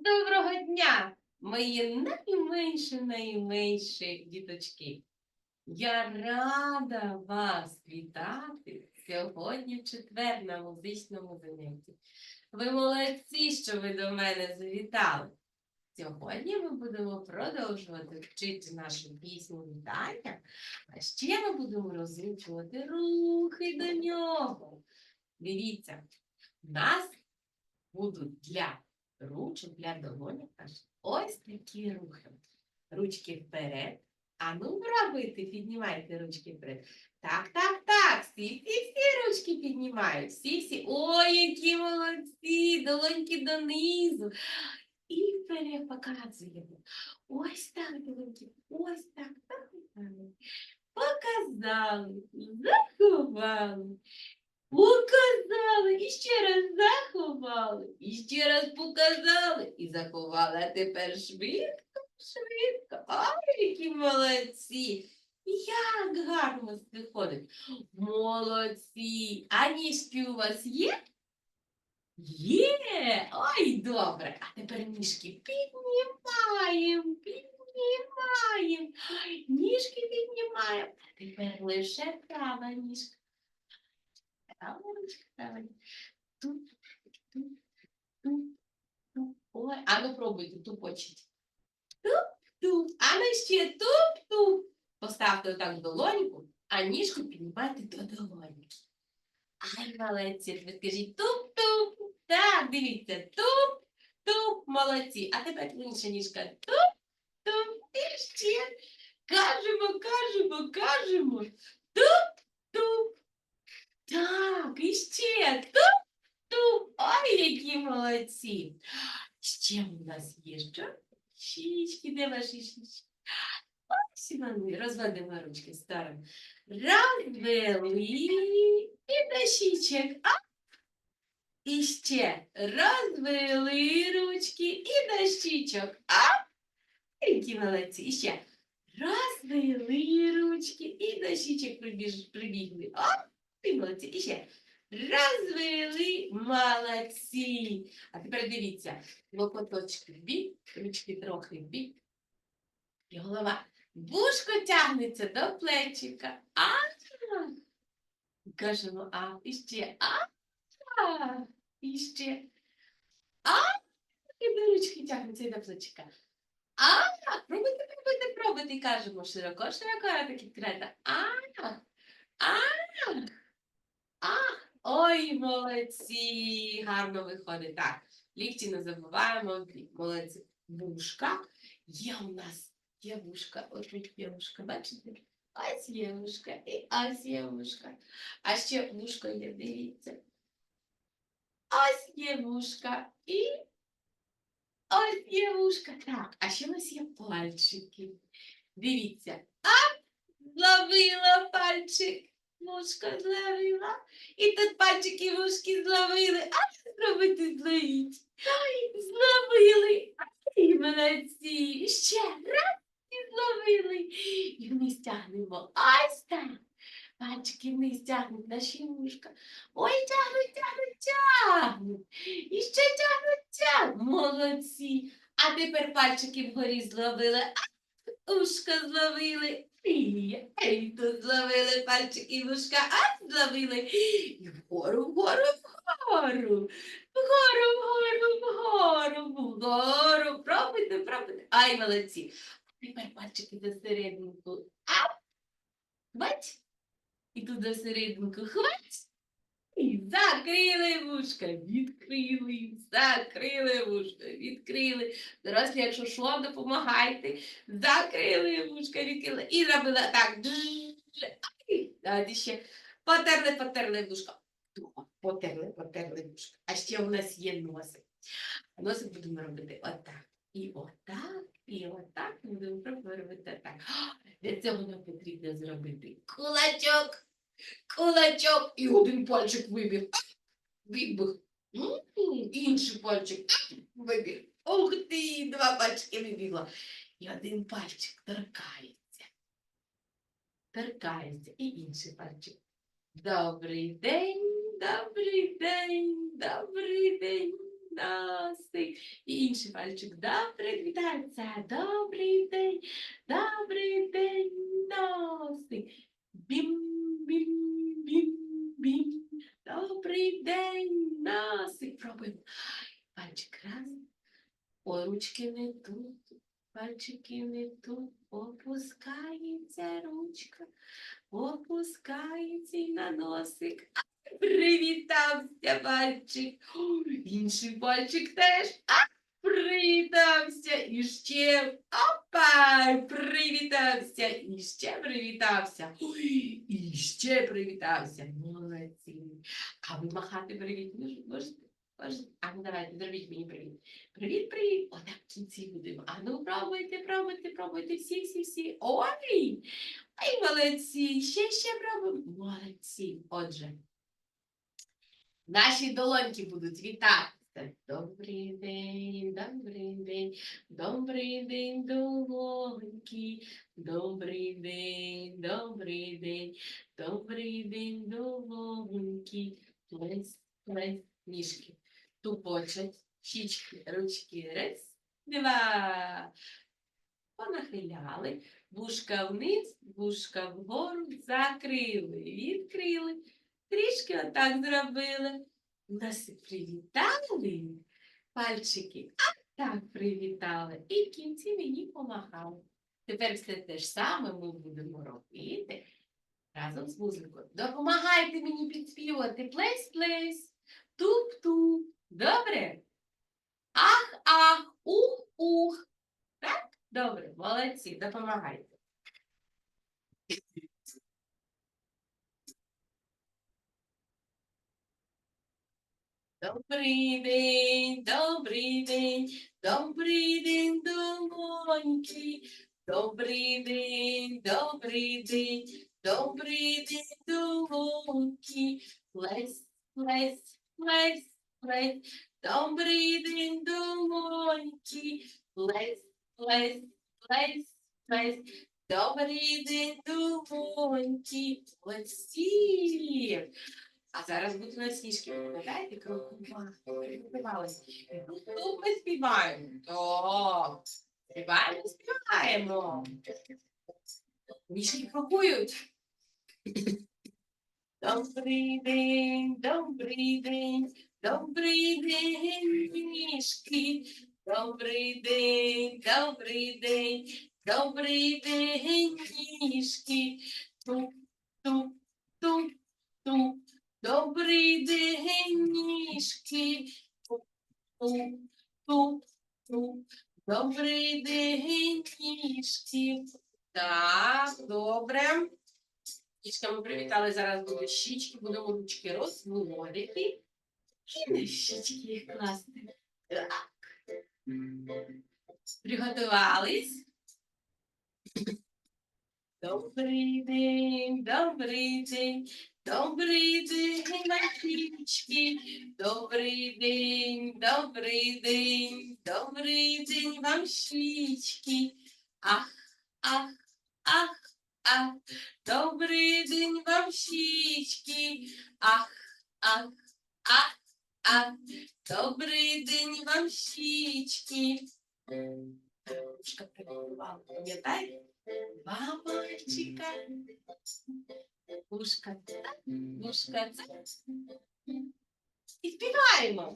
Доброго дня, мої найменші, найменші діточки. Я рада вас вітати сьогодні четвер на музичному занятті. Ви молодці, що ви до мене завітали. Сьогодні ми будемо продовжувати вчити нашу пісню вітання, а ще ми будемо розучувати рухи до нього. Дивіться, нас будуть для ручок для долонів аж ось такі рухи. Ручки вперед. А ну пробуйте, піднімайте ручки вперед. Так, так, так. Всі, всі, всі ручки піднімають. Всі, всі. Ой, які молодці! Долоньки донизу. І вперед показуємо. Ось так, долоньки. Ось так. так, так. Показали, заховали. Показали, і ще раз заховали, і ще раз показали, і заховали. А тепер швидко, швидко. Ой, які молодці! Як гарно виходить. Молодці. А ніжки у вас є? Є. Ой, добре. А тепер ніжки піднімаємо, піднімаємо. Ніжки піднімаємо. А тепер лише права ніжка. Права ручка, права ніжка. Туп, туп, туп, туп. Ой, а ну пробуйте тупочить. Туп-туп. А ну ще туп-туп. Поставте отак долоньку, а ніжку піднімайте до долоньки. Ай, молодці, ви скажіть туп-туп. Так, дивіться, туп-туп, молодці. А тепер інша ніжка туп-туп. І ще. Кажемо, кажемо, кажемо. Туп-туп. Так, і ще туп-туп. Ой, які молодці. Ще у нас є що? Щічки, де ваші щічки? Ось вони, розводимо ручки сторону. Розвели і до щічок. А? І ще розвели ручки і до щічок. А? Які молодці. І ще розвели ручки і до щічок прибіж, прибігли. А? І молодці. І ще розвели молодці. А тепер дивіться, локоточки бік, ручки трохи бік. І голова. Вушко тягнеться до плечика. А. Кажемо а. І ще а. І ще а. І до ручки тягнеться і до плечика. А. Пробуйте, пробуйте, пробуйте. Кажемо широко, широко, так відкрита. А. А. А. Ой, молодці. Гарно виходить. Так. Лікті не забуваємо. Молодці. Вушка. Є у нас є вушка. Ось є вушка, бачите? Ось є вушка і ось є вушка. А ще вушко є, дивіться. Ось є вушка і ось є вушка. Так, а ще у нас є пальчики. Дивіться. А, зловила пальчик. Вушка зловила. І тут пальчики вушки зловили. А зробити зловіть? Зловили. Ай, молодці. Ще раз і зловили. І вниз тягнемо. Ось так. Пальчики вниз тягнуть наші вушка. Ой, тягнуть, тягнуть, тягнуть. І ще тягнуть, тягнуть. Молодці. А тепер пальчики вгорі зловили. А ушка зловили. І ей, тут зловили пальчики вушка, а зловили. І вгору, вгору, вгору. Вгору, вгору, вгору, вгору. Пробуйте, пробуйте. Ай, молодці. Тепер пальчики до серединку. Ап! Бач? І тут до серединку хвать. І закрили вушка, відкрили, закрили вушка, відкрили. Дорослі, якщо що, допомагайте. Закрили вушка, відкрили. І зробила так. Давайте ще потерли, потерли вушка. Потерли, потерли вушка. А ще у нас є носик. Носик будемо робити отак. І отак, і отак. Будемо робити так. Для цього нам потрібно зробити кулачок, кулачок і один пальчик вибіг. Вибіг. Інший пальчик вибіг. Ух ти, два пальчики вибігло. І один пальчик торкається. Торкається. І інший пальчик. Добрий день, добрий день, добрий день, носик. І інший пальчик. Добре, вітається. Добрий день, добрий день, носик. Бім, бім, бім, бім. Добрий день, носик. Пробуємо. Пальчик раз. Ой, ручки не тут. Пальчики не тут. Опускається ручка. Опускається на носик. Привітався пальчик. Інший пальчик теж. А, привітався. І ще опа, привітався. І ще привітався. Ой, і ще привітався. Молодці. А ви махати привіт можете? Можете? А ну давайте, зробіть мені привіт. Привіт, привіт. Отак в кінці будемо. А ну пробуйте, пробуйте, пробуйте. Всі, всі, всі. Ой! Ай, молодці. Ще, ще пробуємо. Молодці. Отже, наші долоньки будуть вітатися. Добрий день, добрий день, добрий день, долоньки. Добрий день, добрий день, добрий день, долоньки. Плесь, плесь, ніжки. Тупочать, щічки, ручки. Раз, два. Понахиляли. Вушка вниз, вушка вгору, закрили, відкрили, трішки отак зробили. Нас привітали, пальчики, а так привітали. І в кінці мені помахали. Тепер все те ж саме ми будемо робити разом з музикою. Допомагайте мені підспівати плесь-плесь, туп-туп. Добре? Ах-ах, ух-ух. Так? Добре, молодці, допомагайте. Добрий день, добрий день, добрий день, долоньки. Добрий день, добрий день, добрий день, долоньки. Плесь, плесь, плесь, плесь. Добрий день, долоньки. Плесь, плесь, плесь, плесь. Добрий день, долоньки. Молодці. А зараз будуть на сніжки. Пам'ятаєте, крокували, приготувалися. Тут ми співаємо. Так. Співаємо, співаємо. Ніжки крокують. Добрий день, добрий день, добрий день, ніжки. Добрий день, добрий день, добрий день, ніжки. Туп, туп, туп, туп. Добрий день. Добрий день. Так, добре. Ніжками привітали, зараз будуть щічки, будемо ручки розводити. І на щічки їх класти. Так. Приготувались. Добрий день, добрий день, добрий день, мальчички. Добрий день, добрий день, добрий день вам щічки. Ах, ах, ах, ах, добрий день вам щічки. Ах, ах, ах, ах, добрий день вам щічки. Ручка приготувала, пам'ятаєте? Два мальчика. Ушка це, ушка це. І співаємо.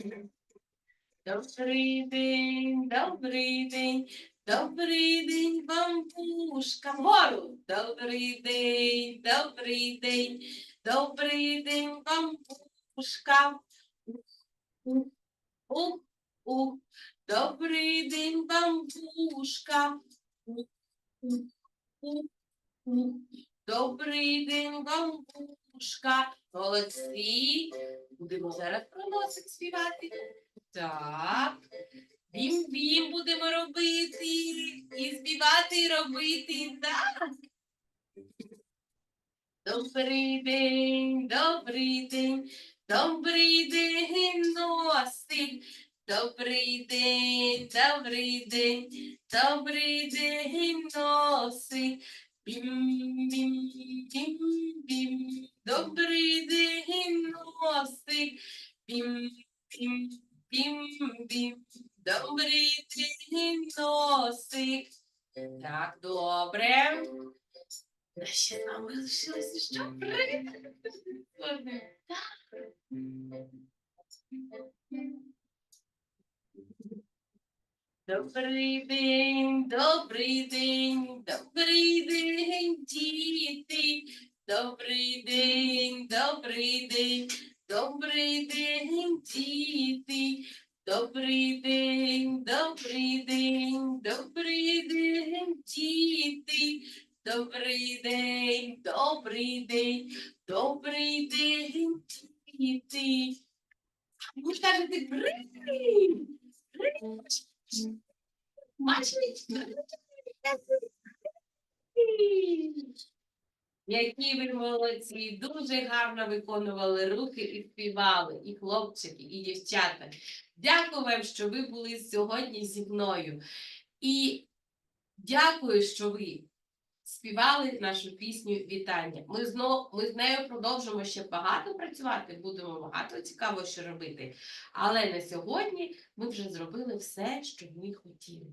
Добрий день, добрий день, добрий день вам пушка. Вгору. Добрий день, добрий день, добрий день вам пушка. Ух, ух, ух. Добрий день вам пушка. Ух, ух, ух, ух. Добрий день вам пушка. Молодці. Будемо зараз про носик співати. Так. Бім-бім будемо робити. І співати, і робити. Так. Добрий день, добрий день, добрий день, носик. Добрий день, добрий день, добрий день, носик. Бім-бім-бім-бім. Добрий день, носик. Бім-бім-бім. Бім-бім. Добрий день, носик. Так, добре. Ще з нами лишилося що. Так. Добрий день, добрий день, добрий день, діти. Добрий день, добрий день, добрий день, діти. Добрий день, добрий день, добрий день, діти. Добрий день, добрий день, добрий день, діти. Ви ж кажете, привіт! Привіт! Мачнич! Які ви молодці, дуже гарно виконували рухи і співали, і хлопчики, і дівчата. Дякую вам, що ви були сьогодні зі мною. І дякую, що ви співали нашу пісню вітання. Ми знов ми з нею продовжимо ще багато працювати, будемо багато цікаво що робити. Але на сьогодні ми вже зробили все, що ми хотіли.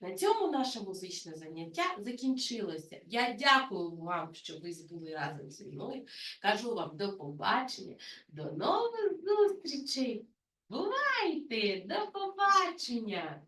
На цьому наше музичне заняття закінчилося. Я дякую вам, що ви були разом зі мною. Кажу вам до побачення, до нових зустрічей. Бувайте! До побачення!